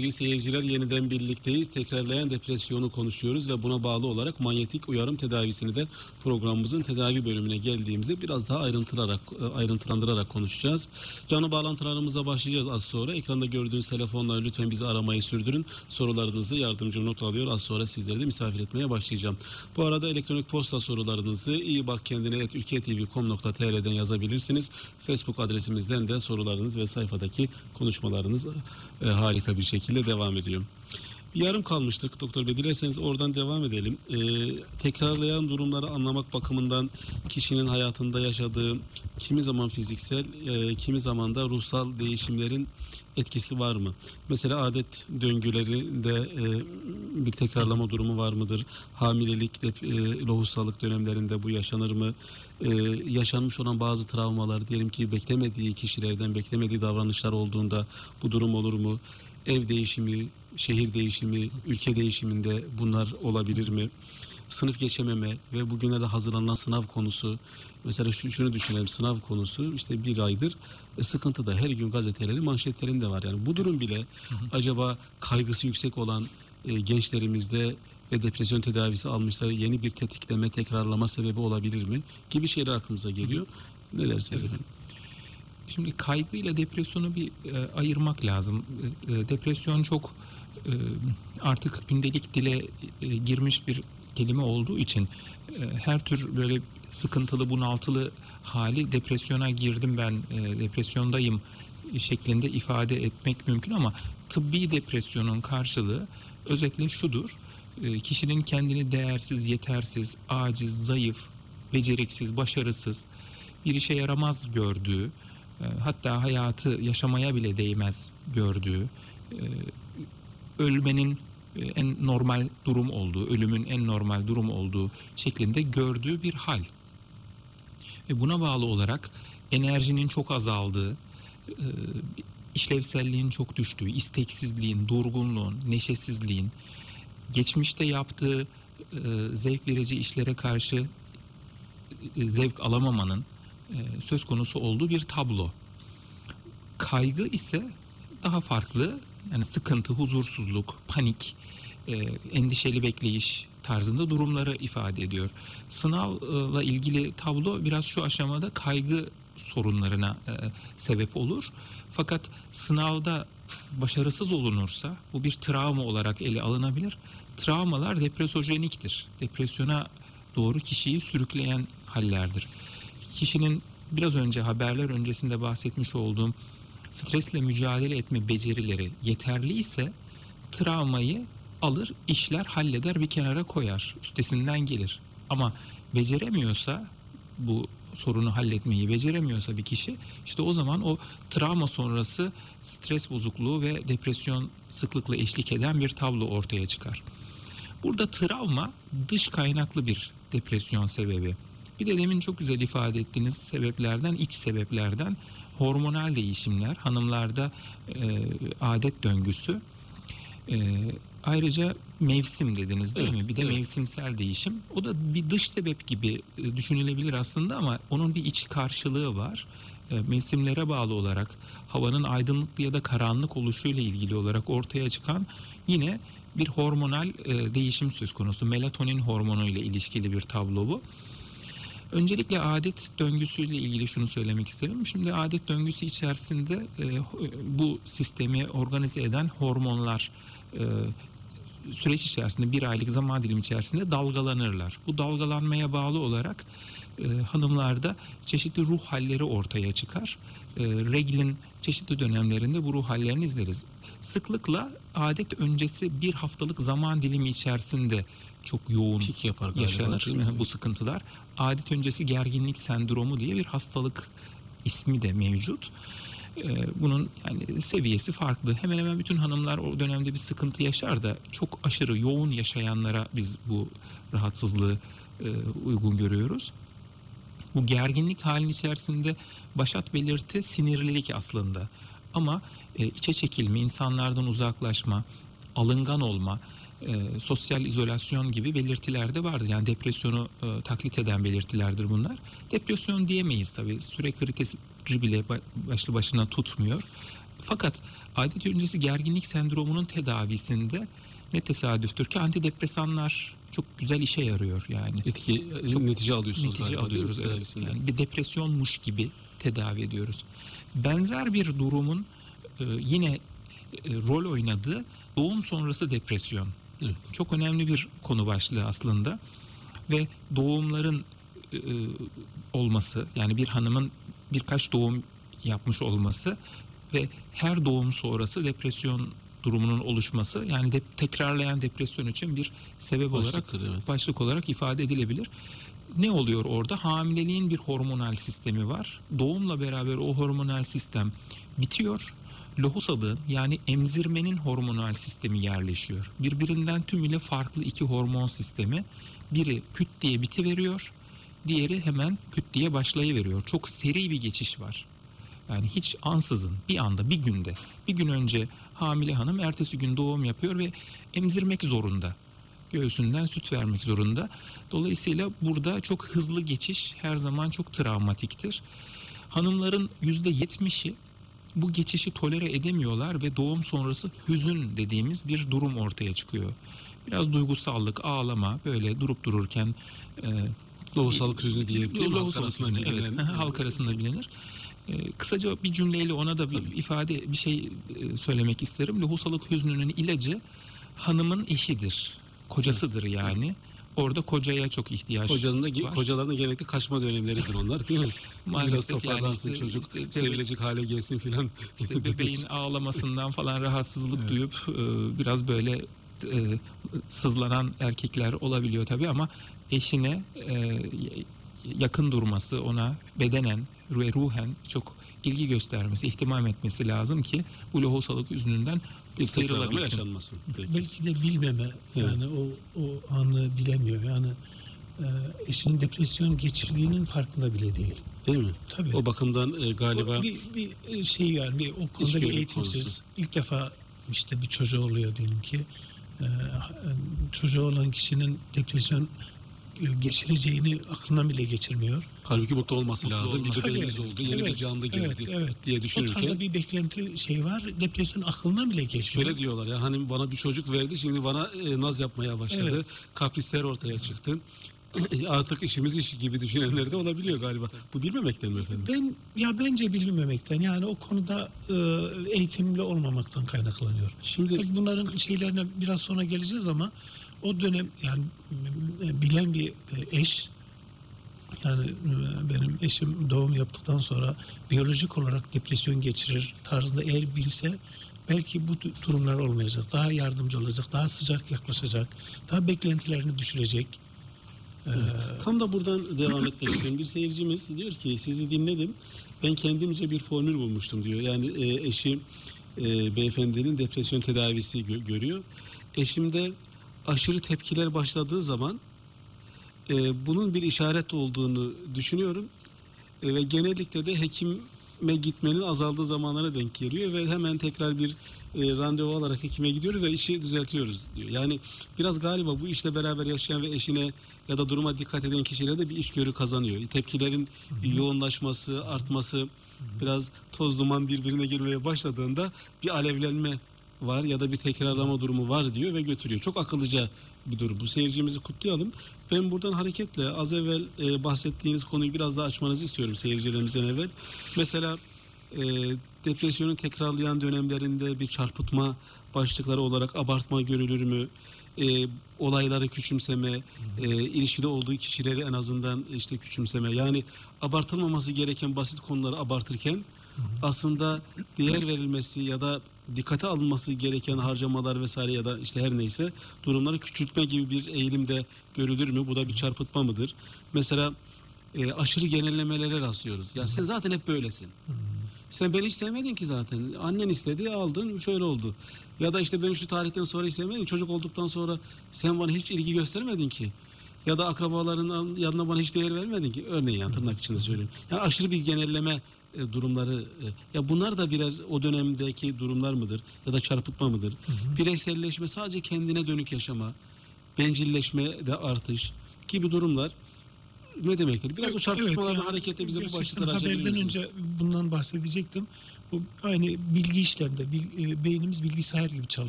Sevgili seyirciler yeniden birlikteyiz. Tekrarlayan depresyonu konuşuyoruz ve buna bağlı olarak manyetik uyarım tedavisini de programımızın tedavi bölümüne geldiğimizde biraz daha ayrıntılarak ayrıntılandırarak konuşacağız. Canlı bağlantılarımıza başlayacağız az sonra. Ekranda gördüğünüz telefonla lütfen bizi aramayı sürdürün. Sorularınızı yardımcı not alıyor. Az sonra sizleri de misafir etmeye başlayacağım. Bu arada elektronik posta sorularınızı iyi bak kendine et ülketv.com.tr'den yazabilirsiniz. Facebook adresimizden de sorularınız ve sayfadaki konuşmalarınız e, harika bir şekilde devam ediyor. Yarım kalmıştık doktor bey dilerseniz oradan devam edelim. Ee, tekrarlayan durumları anlamak bakımından kişinin hayatında yaşadığı kimi zaman fiziksel e, kimi zaman da ruhsal değişimlerin etkisi var mı? Mesela adet döngülerinde e, bir tekrarlama durumu var mıdır? Hamilelik, de, e, lohusalık dönemlerinde bu yaşanır mı? E, yaşanmış olan bazı travmalar diyelim ki beklemediği kişilerden beklemediği davranışlar olduğunda bu durum olur mu? Ev değişimi, şehir değişimi, ülke değişiminde bunlar olabilir mi? Sınıf geçememe ve bugüne de hazırlanan sınav konusu. Mesela şu, şunu düşünelim sınav konusu işte bir aydır e, sıkıntı da her gün gazetelerin manşetlerinde var. Yani bu durum bile hı hı. acaba kaygısı yüksek olan e, gençlerimizde ve depresyon tedavisi almışlar yeni bir tetikleme tekrarlama sebebi olabilir mi? Gibi şeyler aklımıza geliyor. Ne dersiniz evet. efendim? Şimdi kaygı ile depresyonu bir e, ayırmak lazım. E, e depresyon çok e, artık gündelik dile e, girmiş bir kelime olduğu için e, her tür böyle sıkıntılı, bunaltılı hali depresyona girdim ben, depresyondayım şeklinde ifade etmek mümkün ama tıbbi depresyonun karşılığı özetle şudur. Kişinin kendini değersiz, yetersiz, aciz, zayıf, beceriksiz, başarısız, bir işe yaramaz gördüğü, hatta hayatı yaşamaya bile değmez gördüğü, ölmenin e, en normal durum olduğu, ölümün en normal durum olduğu şeklinde gördüğü bir hal. Ve buna bağlı olarak enerjinin çok azaldığı, e, işlevselliğin çok düştüğü, isteksizliğin, durgunluğun, neşesizliğin, geçmişte yaptığı e, zevk verici işlere karşı zevk alamamanın söz konusu olduğu bir tablo. Kaygı ise daha farklı yani sıkıntı, huzursuzluk, panik, e, endişeli bekleyiş tarzında durumları ifade ediyor. Sınavla ilgili tablo biraz şu aşamada kaygı sorunlarına e, sebep olur. Fakat sınavda başarısız olunursa bu bir travma olarak ele alınabilir. Travmalar depresojeniktir. Depresyona doğru kişiyi sürükleyen hallerdir. Kişinin biraz önce haberler öncesinde bahsetmiş olduğum stresle mücadele etme becerileri yeterli ise travmayı alır, işler, halleder, bir kenara koyar, üstesinden gelir. Ama beceremiyorsa bu sorunu halletmeyi beceremiyorsa bir kişi işte o zaman o travma sonrası stres bozukluğu ve depresyon sıklıkla eşlik eden bir tablo ortaya çıkar. Burada travma dış kaynaklı bir depresyon sebebi. Bir de demin çok güzel ifade ettiğiniz sebeplerden, iç sebeplerden hormonal değişimler, hanımlarda e, adet döngüsü, e, ayrıca mevsim dediniz değil evet, mi? Bir de evet. mevsimsel değişim. O da bir dış sebep gibi e, düşünülebilir aslında ama onun bir iç karşılığı var. E, mevsimlere bağlı olarak havanın aydınlık ya da karanlık oluşuyla ilgili olarak ortaya çıkan yine bir hormonal e, değişim söz konusu. Melatonin hormonu ile ilişkili bir tablo bu. Öncelikle adet döngüsüyle ilgili şunu söylemek isterim. Şimdi adet döngüsü içerisinde e, bu sistemi organize eden hormonlar e, süreç içerisinde bir aylık zaman dilimi içerisinde dalgalanırlar. Bu dalgalanmaya bağlı olarak e, hanımlarda çeşitli ruh halleri ortaya çıkar. E, reglin çeşitli dönemlerinde bu ruh hallerini izleriz. Sıklıkla adet öncesi bir haftalık zaman dilimi içerisinde çok yoğun Pik yapar galiba, yaşanır bu sıkıntılar. Adet öncesi gerginlik sendromu diye bir hastalık ismi de mevcut. Ee, bunun yani seviyesi farklı. Hemen hemen bütün hanımlar o dönemde bir sıkıntı yaşar da çok aşırı yoğun yaşayanlara biz bu rahatsızlığı e, uygun görüyoruz. Bu gerginlik halin içerisinde başat belirti sinirlilik aslında. Ama e, içe çekilme, insanlardan uzaklaşma, alıngan olma, e, sosyal izolasyon gibi belirtiler de vardır. Yani depresyonu e, taklit eden belirtilerdir bunlar. Depresyon diyemeyiz tabii. Süre kritesi bile başlı başına tutmuyor. Fakat adet öncesi gerginlik sendromunun tedavisinde ne tesadüftür ki antidepresanlar çok güzel işe yarıyor yani. Etki Çok netice alıyorsunuz Netice galiba, alıyoruz evet. Yani bir depresyonmuş gibi tedavi ediyoruz. Benzer bir durumun e, yine e, rol oynadığı doğum sonrası depresyon. Çok önemli bir konu başlığı aslında ve doğumların e, olması yani bir hanımın birkaç doğum yapmış olması ve her doğum sonrası depresyon durumunun oluşması yani de, tekrarlayan depresyon için bir sebep olarak Başlıktır, evet. başlık olarak ifade edilebilir. Ne oluyor orada? Hamileliğin bir hormonal sistemi var. Doğumla beraber o hormonal sistem bitiyor. Lohusalığın yani emzirmenin hormonal sistemi yerleşiyor. Birbirinden tümüyle farklı iki hormon sistemi. Biri küt diye bitiveriyor. Diğeri hemen küt diye başlayıveriyor. Çok seri bir geçiş var. Yani hiç ansızın bir anda bir günde bir gün önce hamile hanım ertesi gün doğum yapıyor ve emzirmek zorunda. Göğsünden süt vermek zorunda. Dolayısıyla burada çok hızlı geçiş her zaman çok travmatiktir. Hanımların %70'i bu geçişi tolere edemiyorlar ve doğum sonrası hüzün dediğimiz bir durum ortaya çıkıyor. Biraz duygusallık, ağlama böyle durup dururken e, Lohusalık hüznü diye değil mi? Lohusalık arasında hüznü, evet. bilinen, halk arasında bilinir. Ee, kısaca bir cümleyle ona da bir Tabii. ifade bir şey e, söylemek isterim. Lohusalık hüznünün ilacı hanımın eşidir. Kocasıdır yani. Orada kocaya çok ihtiyaç Kocanın da, var. kocaların da genellikle kaçma dönemleridir onlar değil mi? Biraz Maalesef yani toparlansın işte- çocuk, işte sevilecek hale gelsin filan. İşte bebeğin ağlamasından falan rahatsızlık Evet. duyup e, biraz böyle e, sızlanan erkekler olabiliyor tabii ama eşine e, yakın durması, ona bedenen ve ruhen çok ilgi göstermesi, ihtimam etmesi lazım ki bu lohusalık üzününden sıyrılabilsin. yaşanmasın. Peki. Belki de bilmeme yani o o anı bilemiyor. Yani e, eşinin depresyon geçirdiğinin farkında bile değil. Değil mi? Tabii. O bakımdan e, galiba O bir, bir şey yani bir o konuda bir eğitimsiz. konusu. ilk defa işte bir çocuğu oluyor diyelim ki. E, çocuğu olan kişinin depresyon e, geçireceğini aklından bile geçirmiyor. halbuki mutlu olması Mutlu lazım. olması. Bir bebeğimiz Tabii, oldu, yeni bir evet, canlı evet, geldi evet. diye O düşünürken tarzda bir beklenti şey var. Depresyon aklından bile geçmiyor. Şöyle diyorlar ya hani bana bir çocuk verdi şimdi bana e, naz yapmaya başladı. Evet. Kaprisler ortaya çıktı. Artık işimiz iş gibi düşünenler de olabiliyor galiba. Bu bilmemekten mi efendim? Ben ya bence bilmemekten yani o konuda e, eğitimli olmamaktan kaynaklanıyor. Şimdi Belki bunların şeylerine biraz sonra geleceğiz ama o dönem yani e, bilen bir e, eş yani e, benim eşim doğum yaptıktan sonra biyolojik olarak depresyon geçirir tarzında eğer bilse belki bu du- durumlar olmayacak. Daha yardımcı olacak, daha sıcak yaklaşacak, daha beklentilerini düşürecek. E, tam da buradan devam etmek istiyorum. Bir seyircimiz diyor ki sizi dinledim. Ben kendimce bir formül bulmuştum diyor. Yani e, eşi e, beyefendinin depresyon tedavisi gö- görüyor. Eşimde aşırı tepkiler başladığı zaman e, bunun bir işaret olduğunu düşünüyorum. E, ve genellikle de hekime gitmenin azaldığı zamanlara denk geliyor ve hemen tekrar bir e, randevu alarak hekime gidiyoruz ve işi düzeltiyoruz diyor. Yani biraz galiba bu işle beraber yaşayan ve eşine ya da duruma dikkat eden kişilere de bir işgörü kazanıyor. Tepkilerin yoğunlaşması, artması, biraz toz duman birbirine girmeye başladığında bir alevlenme var ya da bir tekrarlama durumu var diyor ve götürüyor. Çok akıllıca bir durum. Bu seyircimizi kutlayalım. Ben buradan hareketle az evvel e, bahsettiğiniz konuyu biraz daha açmanızı istiyorum seyircilerimizden evvel. Mesela e, depresyonun tekrarlayan dönemlerinde bir çarpıtma başlıkları olarak abartma görülür mü? E, olayları küçümseme, e, ilişkide olduğu kişileri en azından işte küçümseme. Yani abartılmaması gereken basit konuları abartırken aslında değer verilmesi ya da dikkate alınması gereken harcamalar vesaire ya da işte her neyse durumları küçültme gibi bir eğilimde görülür mü? Bu da bir çarpıtma mıdır? Mesela e, aşırı genellemelere rastlıyoruz. Ya sen zaten hep böylesin. Sen beni hiç sevmedin ki zaten. Annen istedi aldın şöyle oldu. Ya da işte beni şu tarihten sonra hiç sevmedin. Çocuk olduktan sonra sen bana hiç ilgi göstermedin ki. Ya da akrabaların yanına bana hiç değer vermedin ki. Örneğin yani tırnak içinde söylüyorum. Yani aşırı bir genelleme durumları. e, ya bunlar da birer o dönemdeki durumlar mıdır? Ya da çarpıtma mıdır? Bireyselleşme sadece kendine dönük yaşama. Bencilleşme de artış gibi durumlar ne demektir? Biraz o çarpıtmalardan yani hareketle bize bu başlıkları açabilir misiniz? önce bundan bahsedecektim. Bu aynı bilgi işlemde bil- e, beynimiz bilgisayar gibi çalışıyor.